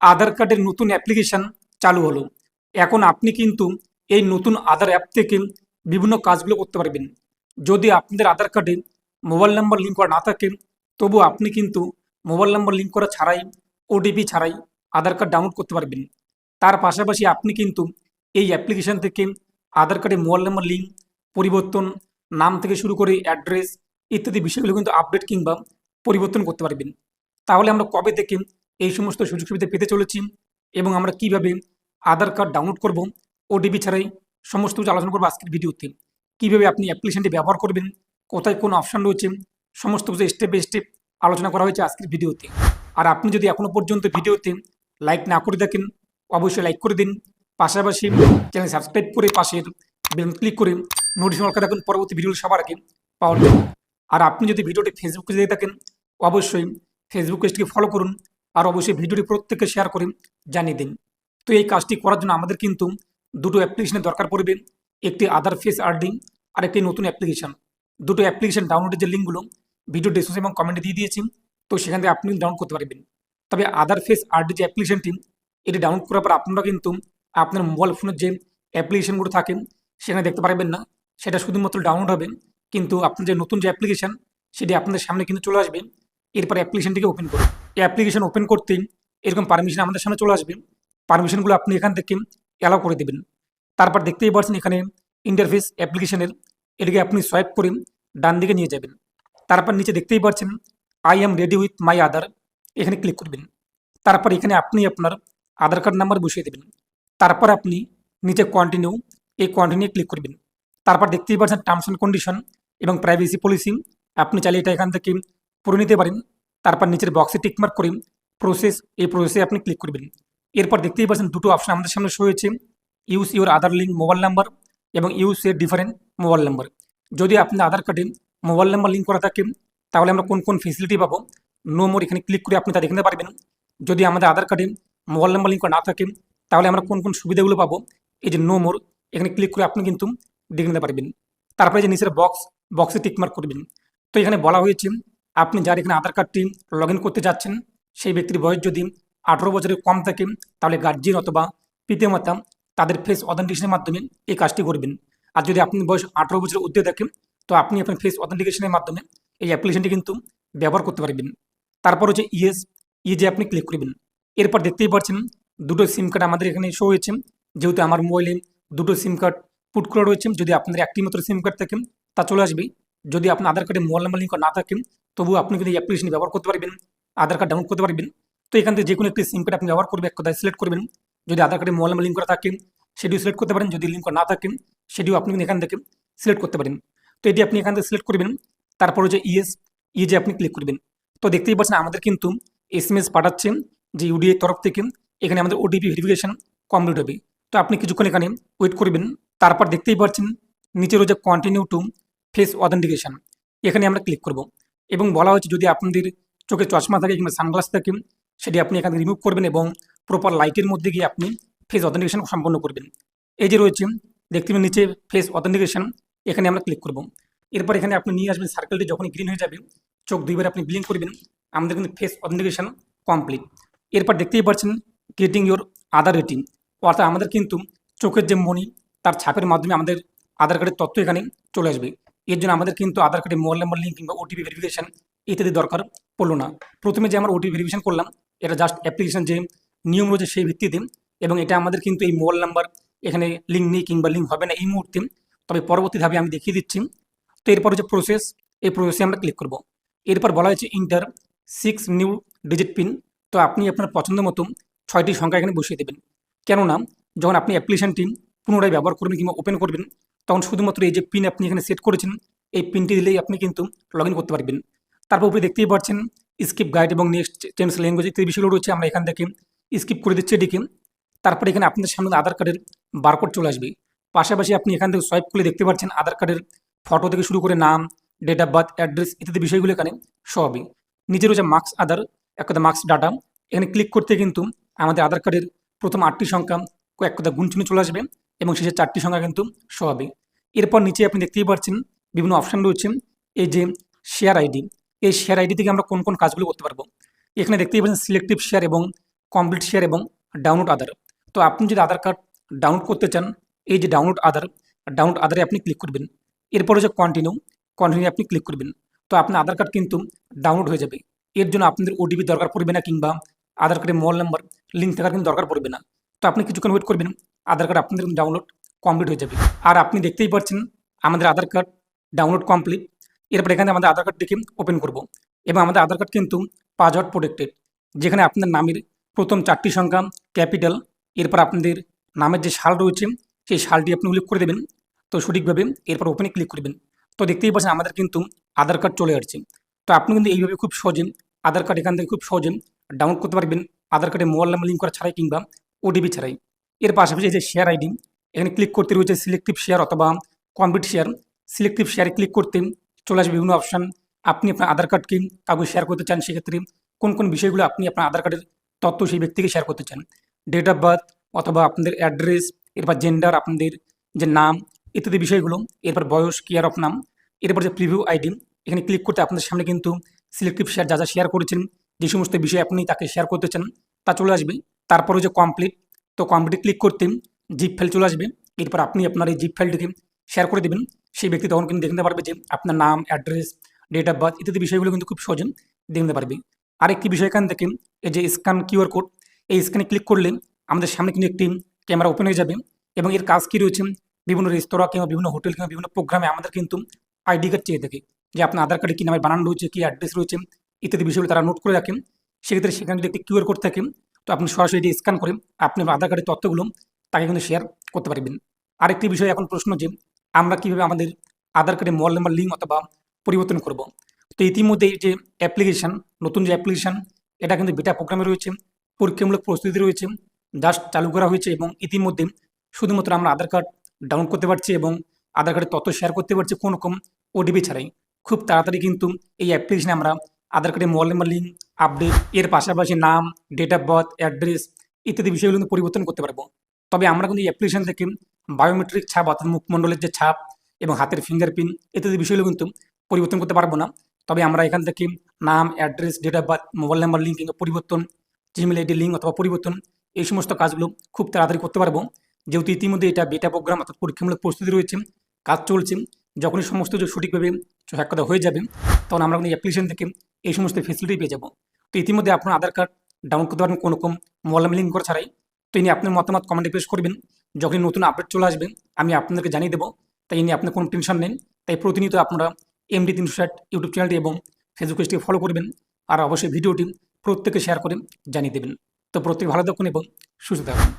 আধার কার্ডের নতুন অ্যাপ্লিকেশন চালু হলো। এখন আপনি কিন্তু এই নতুন আধার অ্যাপ থেকে বিভিন্ন কাজগুলো করতে পারবেন। যদি আপনাদের আধার কার্ডে মোবাইল নাম্বার লিঙ্ক করা না থাকে, তবু আপনি কিন্তু মোবাইল নাম্বার লিঙ্ক করা ছাড়াই ওটিপি ছাড়াই আধার কার্ড ডাউনলোড করতে পারবেন। তার পাশাপাশি আপনি কিন্তু এই অ্যাপ্লিকেশন থেকে আধার কার্ডে মোবাইল নাম্বার লিঙ্ক পরিবর্তন, নাম থেকে শুরু করে অ্যাড্রেস ইত্যাদি বিষয়গুলো কিন্তু আপডেট কিংবা পরিবর্তন করতে পারবেন। তাহলে আমরা কবে থেকে এই সমস্ত সুযোগ সুবিধা পেতে চলেছি এবং আমরা কীভাবে আধার কার্ড ডাউনলোড করব ওটিপি ছাড়াই সমস্ত কিছু আলোচনা করব আজকের ভিডিওতে। কীভাবে আপনি অ্যাপ্লিকেশনটি ব্যবহার করবেন, কোথায় কোন অপশান রয়েছে, সমস্ত কিছু স্টেপ বাই স্টেপ আলোচনা করা হয়েছে আজকের ভিডিওতে। আর আপনি যদি এখনও পর্যন্ত ভিডিওতে লাইক না করে থাকেন, অবশ্যই লাইক করে দিন। পাশাপাশি চ্যানেল সাবস্ক্রাইব করে পাশের বেল ক্লিক করে নোটিফিকেশন করে রাখুন পরবর্তী ভিডিও সবার আগে পাওয়ার আর আপনি যদি ভিডিওটি ফেসবুকে দিয়ে থাকেন, অবশ্যই ফেসবুক পেজটিকে ফলো করুন। আর অবশ্যই ভিডিওটি প্রত্যেককে শেয়ার করে জানিয়ে দিন। তো এই কাজটি করার জন্য আমাদের কিন্তু দুটো অ্যাপ্লিকেশনের দরকার পড়বে, একটি আধার ফেস আর্ডিং আর একটি নতুন অ্যাপ্লিকেশন দুটো অ্যাপ্লিকেশন ডাউনলোডের যে লিঙ্কগুলো ভিডিও ডিসক্রিপশন এবং কমেন্টে দিয়ে দিয়েছি, তো সেখান থেকে আপনি ডাউনলোড করতে পারবেন। তবে আধার ফেস আর্ডি যে অ্যাপ্লিকেশনটি এটি ডাউনলোড করার পর আপনারা কিন্তু আপনার মোবাইল ফোনের যে অ্যাপ্লিকেশনগুলো থাকে, সেখানে দেখতে পারবেন না। সেটা শুধুমাত্র ডাউনলোড হবে, কিন্তু আপনার যে নতুন যে অ্যাপ্লিকেশন সেটি আপনাদের সামনে কিন্তু চলে আসবে। এরপর অ্যাপ্লিকেশনটিকে ওপেন করুন। এই অ্যাপ্লিকেশন ওপেন করতেই এরকম পারমিশন আমাদের সামনে চলে আসবে। পারমিশনগুলো আপনি এখান থেকে অ্যালাউ করে দেবেন। তারপর দেখতেই পাচ্ছেন এখানে ইন্টারফেস অ্যাপ্লিকেশনের এটিকে আপনি সোয়াইপ করে ডান দিকে নিয়ে যাবেন। তারপর নিচে দেখতেই পাচ্ছেন I am ready with my Aadhaar এখানে ক্লিক করবেন। তারপর এখানে আপনি আপনার আধার কার্ড নাম্বার বসিয়ে দেবেন। তারপর আপনি নিচে কন্টিনিউ এই কন্টিনিউ ক্লিক করবেন। তারপর দেখতেই পাচ্ছেন টার্মস অ্যান্ড কন্ডিশন এবং প্রাইভেসি পলিসি আপনি চাইলে এটা এখান থেকে পড়ে নিতে পারেন। তারপর নিচের বক্সে টিকমার্ক করে প্রসেস এই প্রসেসে আপনি ক্লিক করবেন। এরপর দেখতেই পাচ্ছেন দুটো অপশন আমাদের সামনে শো হয়েছে। Use your Aadhaar link mobile number এবং ইউজ এর ডিফারেন্ট মোবাইল নাম্বার যদি আপনার আধার কার্ডে মোবাইল নাম্বার লিঙ্ক করা থাকে, তাহলে আমরা কোন কোন ফেসিলিটি পাবো? নো মোর এখানে ক্লিক করে আপনি তা দেখতে পারবেন। যদি আমাদের আধার কার্ডে মোবাইল নাম্বার লিঙ্ক করা না থাকে, তাহলে আমরা কোন কোন সুবিধাগুলো পাবো? এই যে নো মোর এখানে ক্লিক করে আপনি কিন্তু দেখে নিতে পারবেন। তারপরে যে নিচের বক্স বক্সে টিকমার্ক করবেন। তো এখানে বলা হয়েছে আপনি যার এখানে আধার কার্ডটি লগ করতে যাচ্ছেন, সেই ব্যক্তির বয়স যদি আঠেরো বছরের কম থাকে, তাহলে গার্জিয়ান অথবা পিতামাতা তাদের ফেস অথেন্টিকেশনের মাধ্যমে এই কাজটি করবেন। আর যদি আপনি বয়স আঠেরো বছরের ঊর্ধ্বে থাকেন তো আপনি আপনার ফেস অথেন্টিকেশনের মাধ্যমে এই অ্যাপ্লিকেশনটি কিন্তু ব্যবহার করতে পারবেন। তারপর হচ্ছে ইএস ইজে আপনি ক্লিক করবেন। এরপর দেখতেই পাচ্ছেন দুটো সিম কার্ড আমাদের এখানে শো হয়েছে। যেহেতু আমার মোবাইলে দুটো সিম কার্ড পুট করা রয়েছে, যদি আপনাদের একটি মাত্র সিম কার্ড থাকে, তা চলে আসবে। যদি আপনার আধার কার্ডে মোবাইল নাম্বার লিঙ্ক না থাকে তবু আপনি কিন্তু এই অ্যাপ্লিকেশন ব্যবহার করতে পারবেন, আধার কার্ড ডাউনলোড করতে পারবেন, তো এখান থেকে যে কোনো একটি সিম কার্ড আপনি ব্যবহার করবেন, এক কথায় সিলেক্ট করবেন। যদি আধার কার্ডে মোবাইল লিঙ্ক করা থাকে, সেটিও সিলেক্ট করতে পারেন। যদি লিঙ্ক না থাকে, সেটিও আপনি কিন্তু এখান থেকে সিলেক্ট করতে পারেন। তো এটি আপনি এখান থেকে সিলেক্ট করবেন, তারপর হচ্ছে ইএস ইজে আপনি ক্লিক করবেন। তো দেখতেই পাচ্ছেন আমাদের কিন্তু এস এম এস পাঠাচ্ছেন যে ইউডিএর তরফ থেকে। এখানে আমাদের ওটিপি ভেরিফিকেশন কমপ্লিট হবে। তো আপনি কিছুক্ষণ এখানে ওয়েট করবেন। তারপর দেখতেই পাচ্ছেন নিচে রয়েছে কন্টিনিউ টু ফেস অথেন্টিকেশন এখানে আমরা ক্লিক করব। এবং বলা হয়েছে যদি আপনাদের চোখে চশমা থাকে কিংবা সানগ্লাস থাকে, সেটি আপনি এখানে রিমুভ করবেন এবং প্রপার লাইটের মধ্যে গিয়ে আপনি ফেস অথেন্টিকেশন সম্পন্ন করবেন। এই যে রয়েছে, দেখতে পাবেন নিচে ফেস অথেন্টিকেশন এখানে আমরা ক্লিক করব। এরপর এখানে আপনি নিয়ে আসবেন সার্কেলটি যখন গ্রিন হয়ে যাবে, চোখ দুইবার আপনি ব্লিঙ্ক করবেন, আমাদের কিন্তু ফেস অথেন্টিকেশন কমপ্লিট এরপর দেখতেই পাচ্ছেন গেটিং ইউর আধার রেটিং অর্থাৎ আমাদের কিন্তু চোখের যে মনি তার ছাপের মাধ্যমে আমাদের আধার কার্ডের তথ্য এখানে চলে আসবে। এর জন্য আমাদের কিন্তু আধার কার্ডে মোবাইল নাম্বার লিঙ্ক কিংবা ওটিপি ভেরিফিকেশন ইত্যাদি দরকার পড়ল না। প্রথমে যে আমরা ওটিপি ভেরিফিকেশন করলাম, এটা জাস্ট অ্যাপ্লিকেশন যে নিয়ম রয়েছে সেই ভিত্তিতে এবং এটা আমাদের কিন্তু এই মোবাইল নাম্বার, এখানে লিঙ্ক নেই কিংবা লিঙ্ক হবে না এই মুহূর্তে। তবে পরবর্তী ধাপে আমি দেখিয়ে দিচ্ছি। তো এরপর হচ্ছে প্রসেস এই প্রসেসে আমরা ক্লিক করব। এরপর বলা হয়েছে enter six new digit pin তো আপনি আপনার পছন্দ মতো ছয়টি সংখ্যা এখানে বসিয়ে দেবেন। কেননা, যখন আপনি অ্যাপ্লিকেশনটি পুনরায় ব্যবহার করবেন কিংবা ওপেন করবেন তখন শুধুমাত্র এই যে পিন আপনি এখানে সেট করেছেন, এই পিনটি দিলেই আপনি কিন্তু লগ করতে পারবেন। তারপর উপরে দেখতেই পাচ্ছেন স্কিপ গাইড এবং নেক্সট চেঞ্জ ল্যাঙ্গুয়েজ ইত্যাদি বিষয়গুলো রয়েছে, আমরা এখান থেকে স্কিপ করে দিচ্ছি এটিকে। তারপরে এখানে আপনাদের সামনে আধার কার্ডের বারকোড চলে আসবে। পাশাপাশি আপনি এখান থেকে সোয়াইপ করে দেখতে পাচ্ছেন আধার কার্ডের ফটো থেকে শুরু করে নাম ডেট অফ বার্থ অ্যাড্রেস ইত্যাদি বিষয়গুলো এখানে শো হবে। নিচে রয়েছে মার্কস আধার, এক কথা মার্কস ডাটা এখানে ক্লিক করতে কিন্তু আমাদের আধার কার্ডের প্রথম আটটি সংখ্যা এক কথা গুণচিহ্ন চলে আসবে। এবং শেষে চারটি সংখ্যা কিন্তু শো হবে। এরপর নিচে আপনি দেখতেই পাচ্ছেন বিভিন্ন অপশান রয়েছে। এই যে শেয়ার আইডি এই শেয়ার আইডি থেকে আমরা কোন কোন কাজগুলো করতে পারব? এখানে দেখতেই পাচ্ছেন সিলেক্টিভ শেয়ার এবং কমপ্লিট শেয়ার এবং ডাউনলোড আধার তো আপনি যদি আধার কার্ড ডাউনলোড করতে চান, এই যে ডাউনলোড আধার ডাউনলোড আধারে আপনি ক্লিক করবেন। এরপর হচ্ছে কন্টিনিউ কন্টিনিউ আপনি ক্লিক করবেন। তো আপনার আধার কার্ড কিন্তু ডাউনলোড হয়ে যাবে। এর জন্য আপনাদের ওটিপি দরকার পড়বে না কিংবা আধার কার্ডের মোবাইল নাম্বার লিঙ্ক থাকার কিন্তু দরকার পড়বে না। তো আপনি কিছুক্ষণ ওয়েট করবেন। আধার কার্ড আপনাদের ডাউনলোড কমপ্লিট হয়ে যাবে। আর আপনি দেখতেই পাচ্ছেন, আমাদের আধার কার্ড ডাউনলোড কমপ্লিট এরপর এখানে আমাদের আধার কার্ডটিকে ওপেন করব। এবং আমাদের আধার কার্ড কিন্তু পাসওয়ার্ড প্রোটেক্টেড যেখানে আপনাদের নামের প্রথম চারটি সংখ্যা ক্যাপিটাল এরপর আপনাদের নামের যে সাল রয়েছে, সেই সালটি আপনি উল্লেখ করে দেবেন। তো সঠিকভাবে এরপর ওপেনে ক্লিক করবেন। তো দেখতেই পাচ্ছেন আমাদের কিন্তু আধার কার্ড চলে আসছে। তো আপনি কিন্তু এইভাবে খুব সহজে আধার কার্ড এখান থেকে খুব সহজে ডাউনলোড করতে পারবেন। আধার কার্ডে মোবাইল নাম্বার লিঙ্ক করা ছাড়াই কিংবা ওটিপি ছাড়াই। এর পাশাপাশি যে শেয়ার আইডি এখানে ক্লিক করতে রয়েছে সিলেক্টিভ শেয়ার অথবা কমপ্লিট শেয়ার সিলেক্টিভ শেয়ারে ক্লিক করতে চলে আসবে বিভিন্ন অপশান আপনি আপনার আধার কার্ডকে কাউকে শেয়ার করতে চান, সেক্ষেত্রে কোন কোন বিষয়গুলো আপনি আপনার আধার কার্ডের তথ্য সেই ব্যক্তিকে শেয়ার করতে চান। ডেট অফ বার্থ অথবা আপনাদের অ্যাড্রেস এরপর জেন্ডার আপনাদের যে নাম ইত্যাদি বিষয়গুলো, এরপর বয়স কেয়ার অফ নাম, এরপর যে প্রিভিউ আইডি এখানে ক্লিক করতে আপনাদের সামনে কিন্তু সিলেক্টিভ শেয়ার যা যা শেয়ার করেছেন, যে সমস্ত বিষয় আপনি তাকে শেয়ার করতে চান, তা চলে আসবে। তারপরে যে কমপ্লিট তো কমপ্লিট ক্লিক করতে জিপ ফাইল চলে আসবে। এরপর আপনি আপনার এই জিপ ফাইলটিকে শেয়ার করে দেবেন। সেই ব্যক্তি তখন কিন্তু দেখতে পারবে যে আপনার নাম অ্যাড্রেস ডেট অফ বার্থ ইত্যাদি বিষয়গুলো কিন্তু খুব সহজে দেখতে পারবে। আরেকটি বিষয় এখান থেকে, এই যে স্ক্যান কিউআর কোড এই স্ক্যানে ক্লিক করলে আমাদের সামনে কিন্তু একটি ক্যামেরা ওপেন হয়ে যাবে এবং এর কাজ কী রয়েছে? বিভিন্ন রেস্তোরাঁ কিংবা বিভিন্ন হোটেল কিংবা বিভিন্ন প্রোগ্রামে আমাদের কিন্তু আইডি কার্ড চেয়ে থাকে যে আপনার আধার কার্ডে কী নামে বানান রয়েছে, কী অ্যাড্রেস রয়েছে ইত্যাদি বিষয়গুলো তারা নোট করে রাখেন সেক্ষেত্রে সেখানে যদি একটি কিউআর কোড থাকে তো আপনি সরাসরি এটি স্ক্যান করে আপনি আধার কার্ডের তথ্যগুলো তাকে কিন্তু শেয়ার করতে পারবেন। আরেকটি বিষয় এখন প্রশ্ন যে, আমরা কীভাবে আমাদের আধার কার্ডের মোবাইল নাম্বার লিঙ্ক অথবা পরিবর্তন করব? তো ইতিমধ্যে যে অ্যাপ্লিকেশান নতুন যে অ্যাপ্লিকেশান এটা কিন্তু বেটা প্রোগ্রামে রয়েছে, পরীক্ষামূলক প্রস্তুতি রয়েছে জাস্ট চালু করা হয়েছে এবং ইতিমধ্যে শুধুমাত্র আমরা আধার কার্ড ডাউনলোড করতে পারছি এবং আধার কার্ডের তথ্য শেয়ার করতে পারছি কোনো রকম ওটিপি ছাড়াই। খুব তাড়াতাড়ি কিন্তু এই অ্যাপ্লিকেশনে আমরা আধার কার্ডের মোবাইল নাম্বার লিঙ্ক আপডেট এর পাশাপাশি নাম ডেট অফ বার্থ অ্যাড্রেস ইত্যাদি বিষয়গুলো কিন্তু পরিবর্তন করতে পারব। তবে আমরা কিন্তু অ্যাপ্লিকেশন থেকে বায়োমেট্রিক ছাপ অর্থাৎ মুখমণ্ডলের যে ছাপ এবং হাতের ফিঙ্গারপ্রিন্ট ইত্যাদি বিষয়গুলো কিন্তু পরিবর্তন করতে পারব না। তবে আমরা এখান থেকে নাম address date of birth mobile number link কিংবা পরিবর্তন জিমেল আইডি লিঙ্ক অথবা পরিবর্তন এই সমস্ত কাজগুলো খুব তাড়াতাড়ি করতে পারব। যেহেতু ইতিমধ্যে এটা বেটা প্রোগ্রাম অর্থাৎ পরীক্ষামূলক প্রস্তুতি রয়েছে, কাজ চলছে, যখনই সমস্ত কিছু সঠিকভাবে কথা হয়ে যাবে, তখন আমরা কিন্তু অ্যাপ্লিকেশন থেকে এই সমস্ত ফেসিলিটি পেয়ে যাব। তো ইতিমধ্যে আপনার আধার কার্ড ডাউনলোড করতে পারবেন কোনো রকম মোবাইল লিঙ্ক করা ছাড়াই। তো ইনি আপনার মতামত কমেন্টে পেশ করবেন। যখনই নতুন আপডেট চলে আসবে, আমি আপনাদেরকে জানিয়ে দেবো। তাই ইনি আপনার কোনো টেনশন নেন। তাই প্রতিনিয়ত আপনারা এমডি তিনশো ষাট ইউটিউব চ্যানেলটি এবং ফেসবুক পেজটি ফলো করবেন। আর অবশ্যই ভিডিওটি প্রত্যেকে শেয়ার করে জানিয়ে দেবেন। তো প্রত্যেকে ভালো থাকুন এবং সুস্থ থাকুন।